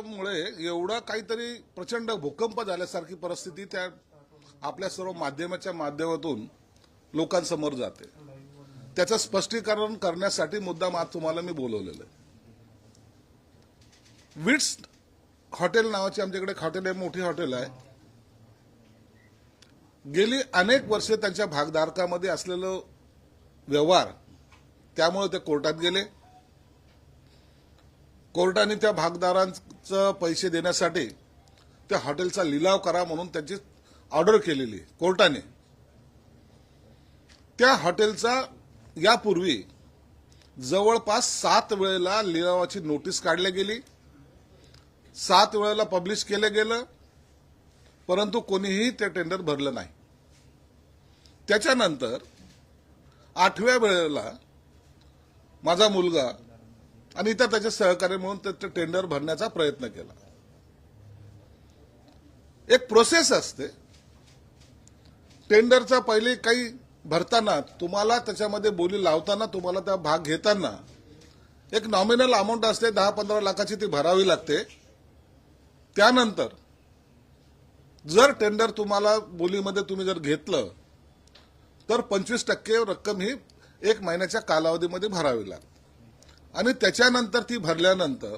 मुळे एवढा काहीतरी प्रचंड भूकंप झाल्यासारखी परिस्थिती त्या आपल्या सर्व माध्यमाच्या माध्यमातून लोकांसमोर जाते. त्याचं स्पष्टीकरण करण्यासाठी मुद्दाम आज तुम्हाला मी बोलवलेलं आहे. विट्स हॉटेल नावाची आमच्याकडे हॉटेल आहे मोठी हॉटेल आहे. गेली अनेक वर्षे त्यांच्या भागधारकामध्ये असलेलं व्यवहार त्यामुळे ते कोर्टात गेले. कोर्टाने त्या भागदारांचं पैसे देण्यासाठी त्या हॉटेलचा लिलाव करा म्हणून त्यांची ऑर्डर केलेली कोर्टाने. त्या हॉटेलचा यापूर्वी जवळपास सात वेळेला लिलावाची नोटीस काढली गेली. सात वेळेला पब्लिश केलं गेलं परंतु कोणीही ते टेंडर भरलं नाही. त्याच्यानंतर आठव्या वेळेला माझा मुलगा आणि इतर त्याचे सहकार्य म्हणून ते टेंडर भरण्याचा प्रयत्न केला. एक प्रोसेस असते. टेंडरचा पहिले काही भरताना तुम्हाला त्याच्यामध्ये बोली लावताना तुम्हाला त्या भाग घेताना एक नॉमिनल अमाऊंट असते दहा पंधरा लाखाची ती भरावी लागते. त्यानंतर जर टेंडर तुम्हाला बोलीमध्ये तुम्ही जर घेतलं तर पंचवीस टक्के रक्कम ही एक महिन्याच्या कालावधीमध्ये भरावी लागते. आणि त्याच्यानंतर ती भरल्यानंतर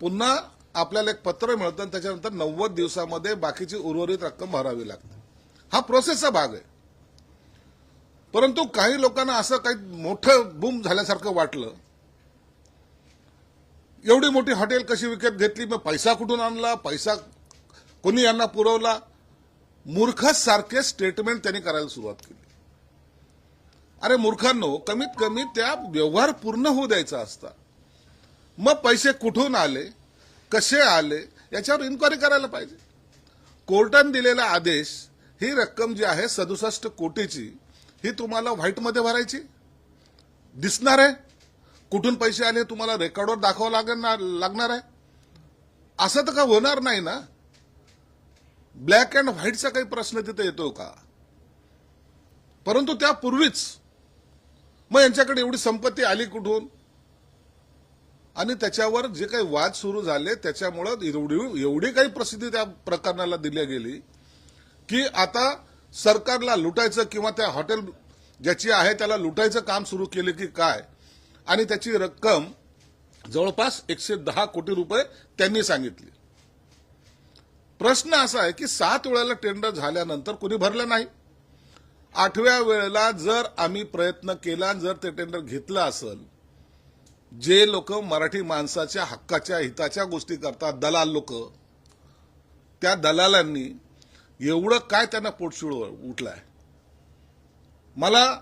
पुन्हा आपल्याला एक पत्र मिळतं आणि त्याच्यानंतर नव्वद दिवसामध्ये बाकीची उर्वरित रक्कम भरावी लागते. हा प्रोसेसचा भाग आहे. परंतु काही लोकांना असं काही मोठं बूम झाल्यासारखं वाटलं. एवढी मोठी हॉटेल कशी विकत घेतली? मग पैसा कुठून आणला? पैसा कोणी यांना पुरवला? मूर्खासारखे स्टेटमेंट त्यांनी करायला सुरुवात केली. अरे मूर्खांनो कमीत कमी त्या व्यवहार पूर्ण होऊ द्यायचा असता. मग पैसे कुठून आले कसे आले याच्यावर इन्क्वायरी करायला पाहिजे. कोर्टाने दिलेला आदेश ही रक्कम जी आहे सदुसष्ट कोटीची ही तुम्हाला व्हाईटमध्ये भरायची? दिसणार आहे? कुठून पैसे आले तुम्हाला रेकॉर्डवर दाखवावं लागणार लागणार आहे? असं तर का होणार नाही ना? ब्लॅक अँड व्हाईटचा काही प्रश्न तिथे येतो का? परंतु त्यापूर्वीच मग यांच्याकडे एवढी संपत्ती आली कुठून? आणि त्याच्यावर जे काही वाद सुरू झाले त्याच्यामुळं एवढी एवढी काही प्रसिद्धी त्या प्रकरणाला दिली गेली की आता सरकारला लुटायचं किंवा त्या हॉटेल ज्याची आहे त्याला लुटायचं काम सुरू केले की काय? आणि त्याची रक्कम जवळपास एकशे दहा कोटी रुपये त्यांनी सांगितली. प्रश्न असा आहे की सात वेळेला टेंडर झाल्यानंतर कोणी भरलं नाही? आठव्या वेळेला जर आम्ही प्रयत्न केला जर ते टेंडर घेतलं असेल जे लोक मराठी माणसाच्या हक्काच्या हिताच्या गोष्टी करतात दलाल लोक त्या दलालांनी एवढं काय त्यांना पोटशिळ उठलाय? मला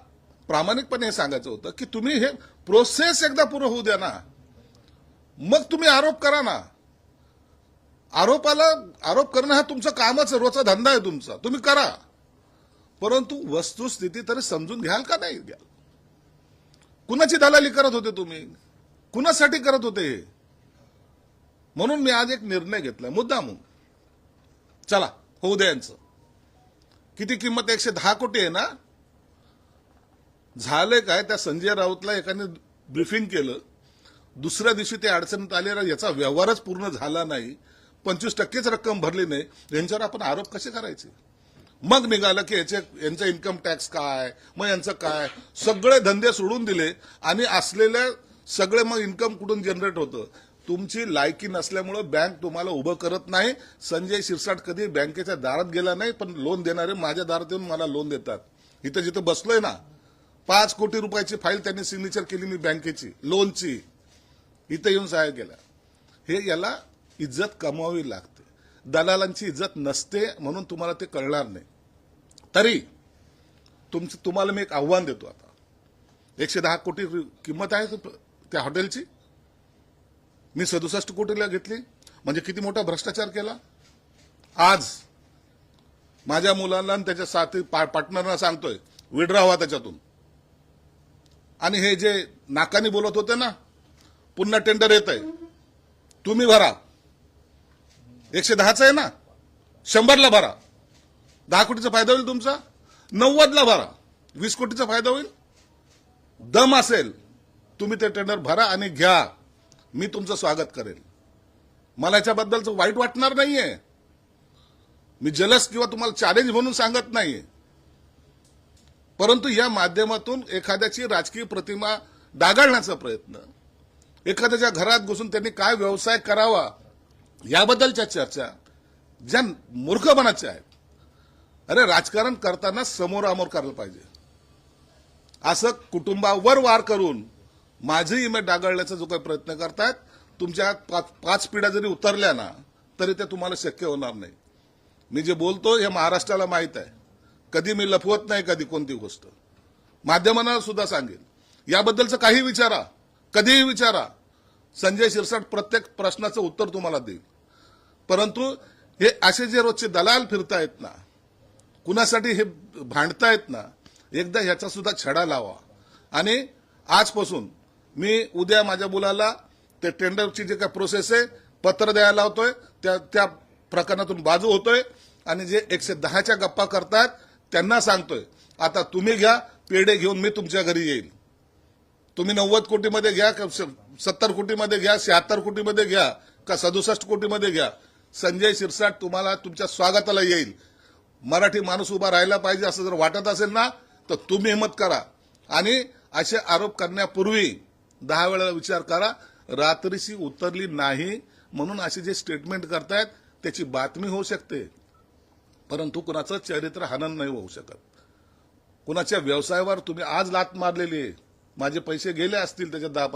प्रामाणिकपणे हे सांगायचं होतं की तुम्ही हे प्रोसेस एकदा पूर्ण होऊ द्या ना. मग तुम्ही आरोप करा ना. आरोपाला आरोप करणं हा तुमचं कामच रोजचा धंदा आहे तुमचा. तुम्ही करा. परंतु वस्तुस्थिती तरी समजून घ्याल का नाही? घ्याल. कुणाची दलाली करत होते तुम्ही? कुणासाठी करत होते म्हणून मी आज एक निर्णय घेतलाय मुद्दा म्हणून चला होऊ द्या यांचं. किती किंमत? एकशे दहा कोटी आहे ना? झालंय काय? त्या संजय राऊतला एकाने ब्रिफिंग केलं. दुसऱ्या दिवशी ते अडचणीत आले याचा व्यवहारच पूर्ण झाला नाही. पंचवीस टक्केच रक्कम भरली नाही. यांच्यावर आपण आरोप कसे करायचे? मग निघालं की याचे यांचा इन्कम टॅक्स काय? मग यांचं काय? सगळे धंदे सोडून दिले आणि असलेल्या सगळे मग इन्कम कुठून जनरेट होतं? तुमची लायकी नसल्यामुळं बँक तुम्हाला उभं करत नाही. संजय शिरसाट कधी बँकेच्या दारात गेला नाही पण लोन देणारे माझ्या दारात येऊन मला लोन देतात. इथं जिथं बसलोय ना पाच कोटी रुपयाची फाईल त्यांनी सिग्नेचर केली मी बँकेची लोनची इथं येऊन सहाय्य केला. हे याला इज्जत कमवावी लागते. दलालांची इज्जत नसते म्हणून तुम्हाला ते कळणार नाही. तरी तुमचं तुम्हाला मी एक आव्हान देतो आता. एकशे दहा कोटी किंमत आहे तो- त्या हॉटेलची. मी सदुसष्ट कोटीला घेतली. म्हणजे किती मोठा भ्रष्टाचार केला. आज माझ्या मुलांना आणि त्याच्या साथी पार्टनरना सांगतोय विड्रा व्हा त्याच्यातून. आणि हे जे नाकानी बोलत होते ना पुन्हा टेंडर येत आहे तुम्ही भरा. एकशे दहाचं आहे ना? शंभरला भरा. दहा कोटीचा फायदा होईल तुमचा? नव्वदला भरा. वीस कोटीचा फायदा होईल? दम असेल तुम्ही ते टेंडर भरा आणि घ्या. मी तुमचं स्वागत करेल. मला याच्याबद्दलचं वाईट वाटणार नाहीये. मी जलस किंवा तुम्हाला चॅलेंज म्हणून सांगत नाहीये. परंतु या माध्यमातून एखाद्याची राजकीय प्रतिमा डागाळण्याचा प्रयत्न एखाद्याच्या घरात घुसून त्यांनी काय व्यवसाय करावा याबद्दलच्या चर्चा ज्या मूर्खपणाच्या आहेत अरे राजकारण करताना समोरामोर करायला पाहिजे. असं कुटुंबावर वार करून माझी इमेज डागळण्याचा जो काही प्रयत्न करतायत तुमच्या पाच पाच पिढ्या जरी उतरल्या ना तरी ते तुम्हाला शक्य होणार नाही. मी जे बोलतो हे महाराष्ट्राला माहीत आहे. कधी मी लपवत नाही कधी कोणती गोष्ट. माध्यमांना सुद्धा सांगेल याबद्दलचं काही विचारा. कधीही विचारा. संजय शिरसाट प्रत्येक प्रश्नाचं उत्तर तुम्हाला देईल. परंतु हे असे जे रोजचे दलाल फिरतायत ना कुणासाठी हे भांडतायत ना एकदा ह्याचा सुद्धा छडा लावा. आणि आजपासून मी उद्या माझ्या मुलाला ते टेंडरची जे काय प्रोसेस आहे पत्र द्यायला लावतोय त्या त्या प्रकरणातून बाजू होतोय आणि जे एकशे दहाच्या गप्पा करतात त्यांना सांगतोय आता तुम्ही घ्या पेढे घेऊन मी तुमच्या घरी येईल. तुम्ही नव्वद कोटीमध्ये घ्या का सत्तर कोटीमध्ये घ्या शहात्तर कोटीमध्ये घ्या का सदुसष्ट कोटीमध्ये घ्या. संजय शिरसाट तुम्हाला तुमच्या स्वागताला येईल. मराठी माणूस उभा राहिला पाहिजे असं जर वाटत असेल ना तर तुम्ही हिंमत करा. आणि असे आरोप करण्यापूर्वी दहा वेळा विचार करा रात्रीशी उतरली नाही म्हणून असे जे स्टेटमेंट करतायत त्याची बातमी होऊ शकते. परंतु कुणाचं चरित्र हनन नाही होऊ शकत. कुणाच्या व्यवसायावर तुम्ही आज लात मारलेली आहे. माझे पैसे गेले असतील त्याच्या दहा